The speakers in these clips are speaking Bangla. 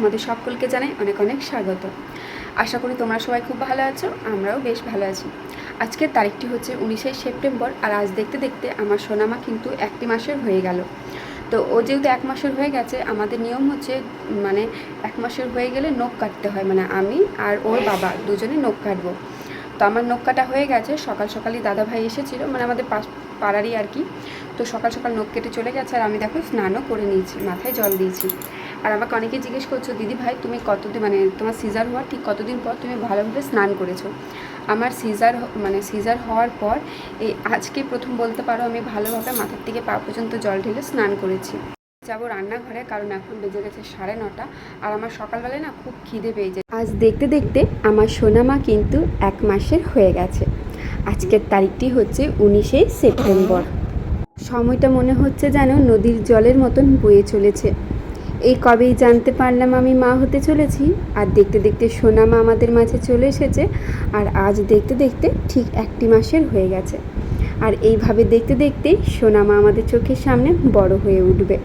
তোমাদের সকলকে জানাই অনেক অনেক স্বাগত। আশা করি তোমরা সবাই খুব ভালো আছো, আমরাও বেশ ভালো আছি। আজকের তারিখটি হচ্ছে উনিশে সেপ্টেম্বর, আর আজ দেখতে দেখতে আমার সোনামা কিন্তু একটি মাসের হয়ে গেল। তো ও যেহেতু এক মাসের হয়ে গেছে, আমাদের নিয়ম হচ্ছে মানে এক মাসের হয়ে গেলে নখ কাটতে হয় মানে আমি আর ওর বাবা দুজনে নখ কাটবো। তো আমার নখ কাটা হয়ে গেছে, সকাল সকালই দাদা ভাই এসেছিল মানে আমাদের পাশ, পাড়ারই আর কি। তো সকাল সকাল নখ কেটে চলে গেছে, আর আমি দেখো স্নানও করে নিয়েছি, মাথায় জল দিয়েছি। আর আমাকে অনেকে জিজ্ঞেস করছ, দিদি ভাই, তুমি কতদিন মানে তোমার সিজার হওয়ার ঠিক কতদিন পর তুমি ভালোভাবে স্নান করেছ? আমার সিজার মানে সিজার হওয়ার পর এই আজকে প্রথম বলতে পারো আমি ভালোভাবে মাথার থেকে পা পর্যন্ত জল ঢেলে স্নান করেছি। যাব রান্নাঘরে কারণ এখন বেজে গেছে সাড়ে নটা, আর আমার সকালবেলায় না খুব খিদে পেয়ে যায়। আজ দেখতে দেখতে আমার সোনামা কিন্তু এক মাসের হয়ে গেছে। আজকের তারিখটি হচ্ছে উনিশে সেপ্টেম্বর। সময়টা মনে হচ্ছে যেন নদীর জলের মতন বয়ে চলেছে। এই কবেই জানতে পারলাম আমি মা হতে চলেছি। আর দেখতে দেখতে সোনামা আমাদের মাঝে চলে এসেছে। আর আজ দেখতে দেখতে ঠিক একটি মাসের হয়ে গেছে। আর এইভাবে দেখতে দেখতেই সোনামা আমাদের চোখের সামনে বড় হয়ে উঠবে।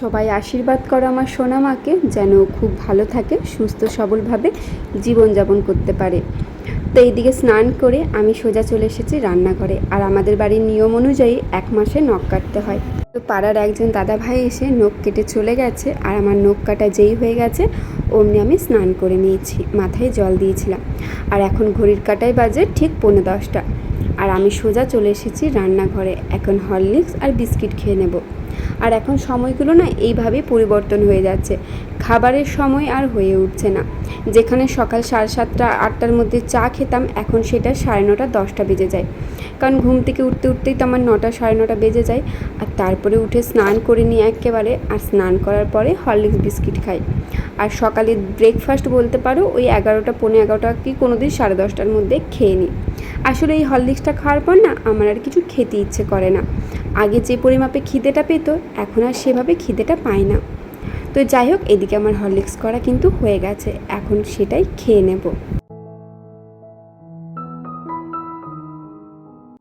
সবাই আশীর্বাদ করো আমার সোনামাকে যেন খুব ভালো থাকে, সুস্থ সবলভাবে জীবনযাপন করতে পারে। তো এইদিকে স্নান করে আমি সোজা চলে এসেছি রান্নাঘরে। আর আমাদের বাড়ির নিয়ম অনুযায়ী এক মাসে নখ কাটতে হয়। তো পাড়ার একজন দাদা ভাই এসে নখ কেটে চলে গেছে, আর আমার নখ কাটা যেই হয়ে গেছে, অমনি আমি স্নান করে নিয়েছি, মাথায় জল দিয়েছিলাম। আর এখন ঘড়ির কাটায় বাজে ঠিক পৌনে দশটা। আর আমি সোজা চলে এসেছি রান্নাঘরে, এখন হরলিক্স আর বিস্কিট খেয়ে নেব। আর এখন সময়গুলো না এইভাবেই পরিবর্তন হয়ে যাচ্ছে। খাবারের সময় আর হয়ে উঠছে না। যেখানে সকাল সাড়ে সাতটা, আটটার মধ্যে চা খেতাম, এখন সেটা সাড়ে নটা, দশটা বেজে যায়। কারণ ঘুম থেকে উঠতে, উঠতেই তো আমার নটা, সাড়ে নটা বেজে যায়। আর তারপরে উঠে স্নান করে নিই একেবারে, আর স্নান করার পরে হরলিক্স বিস্কিট খাই। আর সকালে ব্রেকফাস্ট বলতে পারো, ওই এগারোটা পনেরো এগারোটা কি কোনো দিন সাড়ে দশটার মধ্যে খেয়ে নিই। আসলে এই হরলিক্সটা খাওয়ার পর না, আমার আর কিছু খেতে ইচ্ছে করে না। আগে যে পরিমাপে খিদেটা পেত, এখন আর সেভাবে খিদেটা পায় না। তো যাই হোক, এদিকে আমার হরলিক্স করা কিন্তু হয়ে গেছে। এখন সেটাই খেয়ে নেব।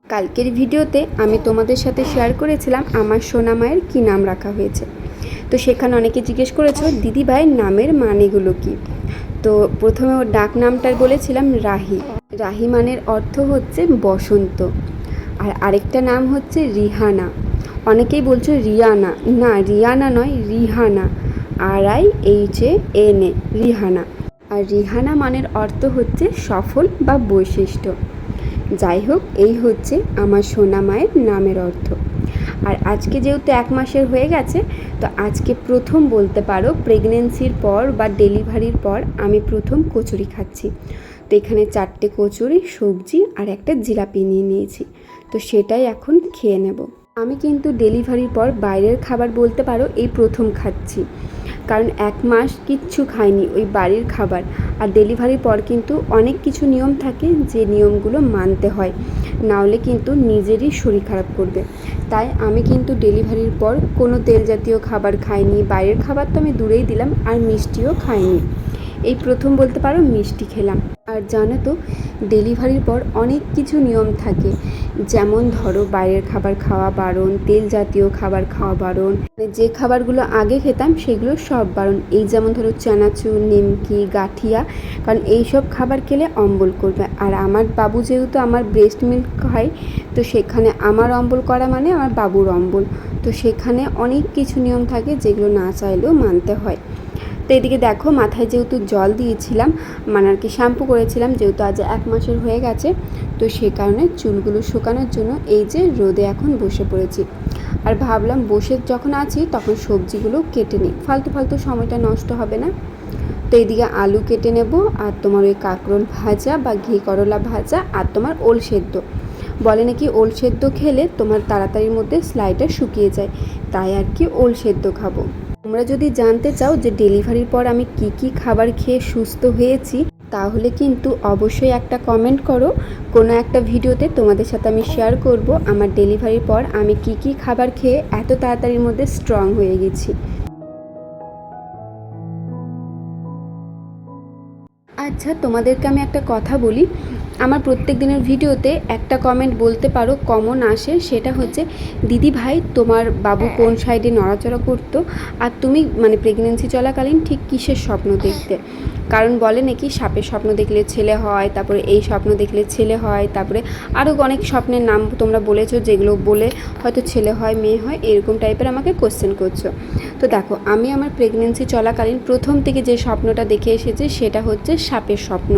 কালকের ভিডিওতে আমি তোমাদের সাথে শেয়ার করেছিলাম আমার সোনা মায়ের কী নাম রাখা হয়েছে। তো সেখানে অনেকে জিজ্ঞেস করেছ, দিদি ভাইয়ের নামের মানেগুলো কি? তো প্রথমে ওর ডাক নামটার বলেছিলাম রাহি। রাহি মানের অর্থ হচ্ছে বসন্ত। আর আরেকটা নাম হচ্ছে রিহানা। অনেকেই বলছো রিয়ানা। না, রিয়ানা নয়, Rihana. R I H A N A, Rihana. আর রিহানা মানের অর্থ হচ্ছে সফল বা বৈশিষ্ট্য। যাই হোক, এই হচ্ছে আমার সোনা মায়ের নামের অর্থ। আর আজকে যেহেতু এক মাসের হয়ে গেছে, তো আজকে প্রথম বলতে পারো প্রেগনেন্সির পর বা ডেলিভারির পর আমি প্রথম কচুরি খাচ্ছি। তো এখানে চারটে কচুরি, সবজি আর একটা জিলাপি নিয়ে নিয়েছি। তো সেটাই এখন খেয়ে নেব। আমি কিন্তু ডেলিভারির পর বাইরের খাবার বলতে পারো এই প্রথম খাচ্ছি। কারণ এক মাস কিচ্ছু খাইনি ওই বাড়ির খাবার। আর ডেলিভারির পর কিন্তু অনেক কিছু নিয়ম থাকে যে নিয়মগুলো মানতে হয়। নাহলে কিন্তু নিজেরই শরীর খারাপ করবে। তাই আমি কিন্তু ডেলিভারির পর কোনো তেল জাতীয় খাবার খাইনি, বাইরের খাবার তো আমি দূরেই দিলাম আর মিষ্টিও খাইনি। এই প্রথম বলতে পারো মিষ্টি খেলাম। আর জানো তো ডেলিভারির পর অনেক কিছু নিয়ম থাকে। যেমন ধরো, বাইরের খাবার খাওয়া বারণ, তেল জাতীয় খাবার খাওয়া বারণ মানে যে খাবারগুলো আগে খেতাম সেগুলো সব বারণ। এই যেমন ধরো, চানাচুর, নিমকি, গাঠিয়া, কারণ এই সব খাবার খেলে অম্বল করবে। আর আমার বাবু যেহেতু আমার ব্রেস্ট মিল্ক খায়, তো সেখানে আমার অম্বল করা মানে আমার বাবুর অম্বল। তো সেখানে অনেক কিছু নিয়ম থাকে যেগুলো না চাইলেও মানতে হয়। তো এদিকে দেখো, মাথায় যেহেতু জল দিয়েছিলাম মানে আর কি শ্যাম্পু করেছিলাম, যেহেতু আজ এক মাসের হয়ে গেছে, তো সে কারণে চুলগুলো শুকানোর জন্য এই যে রোদে এখন বসে পড়েছি। আর ভাবলাম বসে যখন আছি, তখন সবজিগুলো কেটে নিই। ফালতু ফালতু সময়টা নষ্ট হবে না। তো এইদিকে আলু কেটে নেব, আর তোমার ওই কাঁকরোল ভাজা বা ঘি করলা ভাজা, আর তোমার ওল সেদ্ধ। বলে নাকি ওল সেদ্ধ খেলে তোমার তাড়াতাড়ির মধ্যে স্লাইটা শুকিয়ে যায়, তাই আর কি ওল সেদ্ধ খাব। তোমরা যদি জানতে চাও যে ডেলিভারির পর আমি কি কি খাবার খেয়ে সুস্থ হয়েছি, তাহলে কিন্তু অবশ্যই একটা কমেন্ট করো। কোনো একটা ভিডিওতে তোমাদের সাথে আমি শেয়ার করব আমার ডেলিভারির পর আমি কি কি খাবার খেয়ে এত তাড়াতাড়ির মধ্যে স্ট্রং হয়ে গেছি। আচ্ছা তোমাদেরকে আমি একটা কথা বলি। আমার প্রত্যেক দিনের ভিডিওতে একটা কমেন্ট বলতে পারো কমন আসে সেটা হচ্ছে দিদি ভাই তোমার বাবু কোন সাইডে নড়াচড়া করতো? আর তুমি মানে প্রেগনেন্সি চলাকালীন ঠিক কিসের স্বপ্ন দেখতে? কারণ বলে নাকি সাপের স্বপ্ন দেখলে ছেলে হয় তারপরে এই স্বপ্ন দেখলে ছেলে হয় তারপরে আরও অনেক স্বপ্নের নাম তোমরা বলেছ যেগুলো বলে হয়তো ছেলে হয় মেয়ে হয় এরকম টাইপের আমাকে কোশ্চেন করছ। তো দেখো আমি আমার প্রেগনেন্সি চলাকালীন প্রথম থেকে যে স্বপ্নটা দেখে এসেছি সেটা হচ্ছে সাপের স্বপ্ন।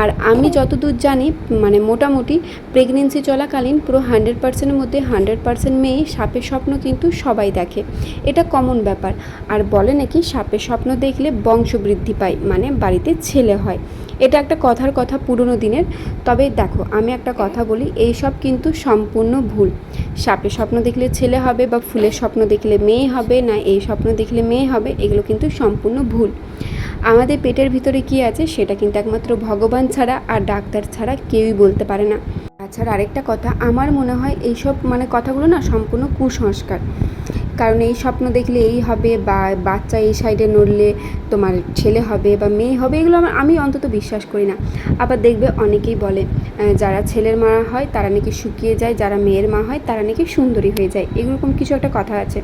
আর আমি যতদূর জানি মানে মোটামুটি প্রেগনেন্সি চলাকালীন পুরো হান্ড্রেড পার্সেন্টের মধ্যে হান্ড্রেড পার্সেন্ট মেয়ে সাপের স্বপ্ন কিন্তু সবাই দেখে। এটা কমন ব্যাপার। আর বলে নাকি সাপের স্বপ্ন দেখলে বংশবৃদ্ধি পায় মানে বাড়িতে ছেলে হয়। এটা একটা কথার কথা পুরনো দিনের। তবে দেখো, আমি একটা কথা বলি এই সব কিন্তু সম্পূর্ণ ভুল। সাপের স্বপ্ন দেখলে ছেলে হবে বা ফুলের স্বপ্ন দেখলে মেয়ে হবে না, এই স্বপ্ন দেখলে মেয়ে হবে, এগুলো কিন্তু সম্পূর্ণ ভুল। আমাদের পেটের ভিতরে কি আছে সেটা কিন্তু একমাত্র ভগবান ছাড়া আর ডাক্তার ছাড়া কেউই বলতে পারে না। তাছাড়া আরেকটা কথা, আমার মনে হয় এইসব মানে কথাগুলো না সম্পূর্ণ কুসংস্কার। কারণ এই স্বপ্ন দেখলে এই হবে বা বাচ্চা এই সাইডে নড়লে তোমার ছেলে হবে বা মেয়ে হবে, এগুলো আমার, আমি অন্তত বিশ্বাস করি না। আবার দেখবে অনেকেই বলে যারা ছেলের মা হয় তারা নাকি শুকিয়ে যায়, যারা মেয়ের মা হয় তারা নাকি সুন্দরী হয়ে যায়। এরকম কিছু একটা কথা আছে।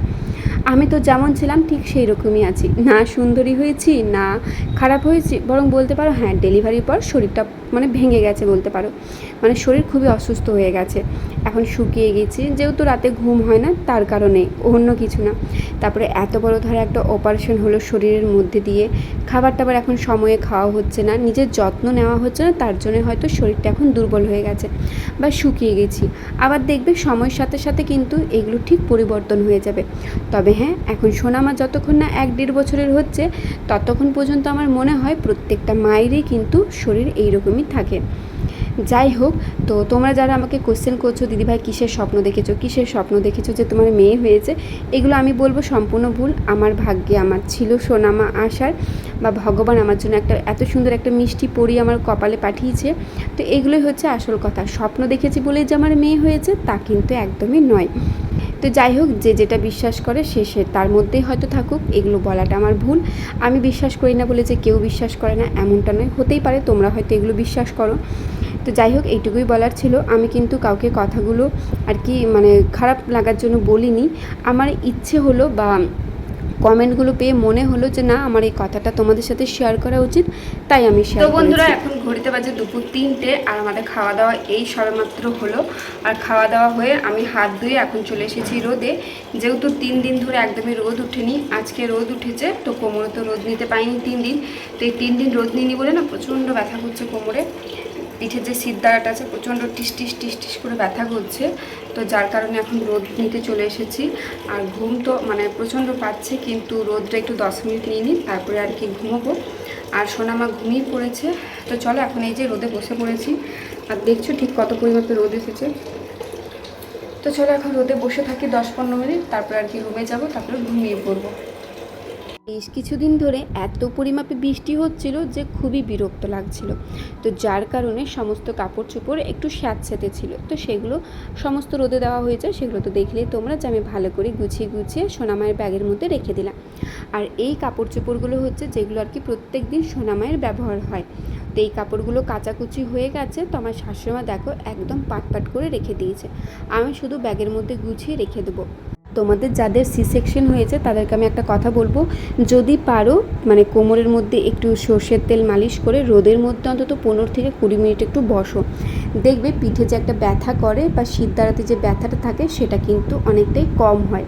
আমি তো যেমন ছিলাম, ঠিক সেই রকমই আছি। না সুন্দরী হয়েছি, না খারাপ হয়েছি, বরং বলতে পারো হ্যাঁ ডেলিভারির পর শরীরটা মানে ভেঙে গেছে বলতে পারো। মানে শরীর খুবই অসুস্থ হয়ে গেছে। এখন শুকিয়ে গেছি। যেহেতু রাতে ঘুম হয় না, তার কারণে অন্য কিছু না। তারপরে এত বড় ধরে একটা অপারেশন হলো শরীরের মধ্যে দিয়ে। খাবার টাবার এখন সময়ে খাওয়া হচ্ছে না, নিজের যত্ন নেওয়া হচ্ছে না, তার জন্য হয়তো শরীরটা এখন দুর্বল হয়ে গেছে। বা শুকিয়ে গেছি। আবার দেখবে সময়ের সাথে সাথে কিন্তু এগুলো ঠিক পরিবর্তন হয়ে যাবে। তবে হ্যাঁ এখন সোনামা যতক্ষণ না এক দেড় বছরের হচ্ছে, ততক্ষণ পর্যন্ত আমার মনে হয় প্রত্যেকটা মায়েরই কিন্তু শরীর এইরকমই থাকে। যাই হোক, তো তোমরা যারা আমাকে কোশ্চেন করছ, দিদিভাই কিসের স্বপ্ন দেখেছ, কিসের স্বপ্ন দেখেছ যে তোমার মেয়ে হয়েছে, এগুলো আমি বলব সম্পূর্ণ ভুল। আমার ভাগ্যে আমার ছিল সোনামা আসার বা ভগবান আমার জন্য একটা, এত সুন্দর একটা মিষ্টি পরি আমার কপালে পাঠিয়েছে। তো এগুলোই হচ্ছে আসল কথা। স্বপ্ন দেখেছি বলেই যে আমার মেয়ে হয়েছে, তা কিন্তু একদমই নয়। তো যাই হোক, যে যেটা বিশ্বাস করে, সে সে তার মধ্যেই হয়তো থাকুক, এগুলো বলাটা আমার ভুল। আমি বিশ্বাস করি না বলে যে কেউ বিশ্বাস করে না, এমনটা নয়। হতেই পারে তোমরা হয়তো এগুলো বিশ্বাস করো। তো যাই হোক এইটুকুই বলার ছিল। আমি কিন্তু কাউকে কথাগুলো আর কি মানে খারাপ লাগার জন্য বলিনি। আমার ইচ্ছে হলো বা কমেন্টগুলো পেয়ে মনে হলো যে না আমার এই কথাটা তোমাদের সাথে শেয়ার করা উচিত তাই আমি শেয়ার তো বন্ধুরা এখন ঘড়িতে বাজে দুপুর তিনটে আর আমাদের খাওয়া দাওয়া এই সবেমাত্র হলো। আর খাওয়া দাওয়া হয়ে আমি হাত ধুয়ে এখন চলে এসেছি রোদে। যেহেতু তিন দিন ধরে একদমই রোদ উঠেনি আজকে রোদ উঠেছে তো কোমরে তো রোদ নিতে পাইনি তিন দিন। তো এই তিন দিন রোদ নিইনি বলে না প্রচণ্ড ব্যথা করছে কোমরে। পিঠের যে সিদ্ধারাটা আছে, প্রচণ্ড টিস টিস টিস টিস করে ব্যথা করছে। তো যার কারণে এখন রোদ নিতে চলে এসেছি। আর ঘুম তো মানে প্রচণ্ড পাচ্ছে, কিন্তু রোদটা একটু দশ মিনিট নিয়ে নিই, তারপরে আর কি ঘুমোবো। আর সোনামা ঘুমিয়ে পড়েছে। তো চলো এখন এই যে রোদে বসে পড়েছি। আর দেখছ ঠিক কত পরিমাপে রোদ এসেছে? তো চলো এখন রোদে বসে থাকি দশ পনেরো মিনিট, তারপরে আর কি রুমে যাব, তারপরে ঘুমিয়ে পড়ব। বেশ কিছুদিন ধরে এত পরিমাপে বৃষ্টি হচ্ছিল যে খুবই বিরক্ত লাগছিল। তো যার কারণে সমস্ত কাপড় চোপড় একটু স্যাঁতস্যাঁতে ছিল। তো সেগুলো সমস্ত রোদে দেওয়া হয়েছে সেগুলো তো দেখলেই তোমরা যে আমি ভালো করে গুছিয়ে গুছিয়ে সোনামায়ের ব্যাগের মধ্যে রেখে দিলাম। আর এই কাপড় চোপড়গুলো হচ্ছে যেগুলো আর কি প্রত্যেক দিন সোনামায়ের ব্যবহার হয়। তো এই কাপড়গুলো কাচাকুচি হয়ে গেছে, তো আমার শাশুড়িমা দেখো একদম পাট পাট করে রেখে দিয়েছে। আমি শুধু ব্যাগের মধ্যে গুছিয়ে রেখে দেবো। তোমাদের যাদের সি সেকশন হয়েছে, তাদেরকে আমি একটা কথা বলব। যদি পারো মানে কোমরের মধ্যে একটু সর্ষের তেল মালিশ করে রোদের মধ্যে অন্তত পনেরো থেকে কুড়ি মিনিট একটু বসো। দেখবে পিঠে যে একটা ব্যথা করে বা শীতদাঁড়াতে যে ব্যথাটা থাকে, সেটা কিন্তু অনেকটাই কম হয়।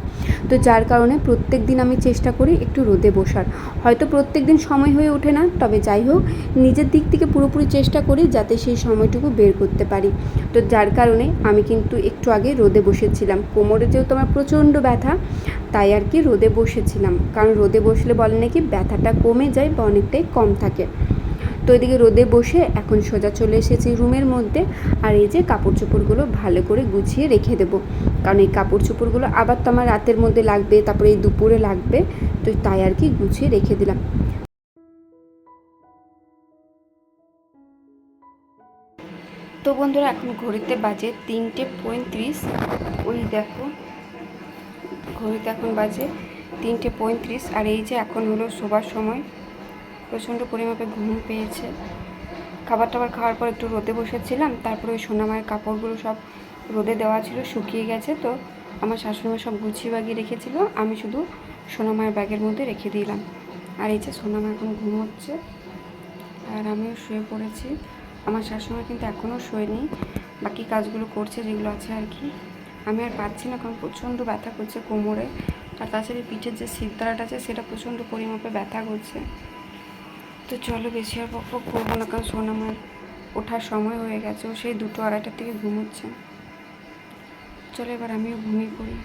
তো যার কারণে প্রত্যেক দিন আমি চেষ্টা করি একটু রোদে বসার। হয়তো প্রত্যেক দিন সময় হয়ে ওঠে না, তবে যাই হোক, নিজের দিক থেকে পুরোপুরি চেষ্টা করি যাতে সেই সময়টুকু বের করতে পারি। তো যার কারণে আমি কিন্তু একটু আগে রোদে বসেছিলাম। কোমরে যেহেতু আমার প্রচণ্ড ব্যথা, তাই আর কি রোদে বসেছিলাম। কারণ রোদে বসলে বলে নাকি ব্যথাটা কমে যায় বা অনেকটাই কম থাকে। তো এদিকে রোদে বসে এখন সোজা চলে এসেছি রুমের মধ্যে আর এই যে কাপড় চোপড়গুলো ভালো করে গুছিয়ে রেখে দেবো। কারণ এই কাপড় চোপড়গুলো আবার তো আমার রাতের মধ্যে লাগবে, তারপরে এই দুপুরে লাগবে, তো তাই আর কি গুছিয়ে রেখে দিলাম। তো বন্ধুরা, এখন ঘড়িতে বাজে তিনটে পঁয়ত্রিশ। ওই দেখো ঘড়িতে এখন বাজে তিনটে পঁয়ত্রিশ আর এই যে এখন হলো শোবার সময়। প্রচণ্ড পরিমাপে ঘুম পেয়েছে। খাবার টাবার খাওয়ার পর একটু রোদে বসেছিলাম, তারপরে ওই সোনামায়ের কাপড়গুলো সব রোদে দেওয়া ছিল, শুকিয়ে গেছে তো আমার শাশুড়িমা সব গুছিয়ে বাগিয়ে রেখেছিল, আমি শুধু সোনামায়ের ব্যাগের মধ্যে রেখে দিলাম। আর এই যে সোনামা এখন ঘুমোচ্ছে আর আমিও শুয়ে পড়েছি। আমার শাশুড়িমা কিন্তু এখনও শোয়নি, বাকি কাজগুলো করছে যেগুলো আছে আর কি। আমি আর পাচ্ছি না, কারণ প্রচণ্ড ব্যথা করছে কোমরে। আর তাছাড়া পিঠের যে সিদ্ধারাটা আছে, সেটা প্রচণ্ড পরিমাপে ব্যথা করছে। তো চলো বেশি আর বক করব না, কারণ সোনামার ওঠার সময় হয়ে গেছে, ও সেই দুটো আড়াইটার থেকে ঘুমোচ্ছে। চলো এবার আমিও ঘুমিয়ে পড়ি।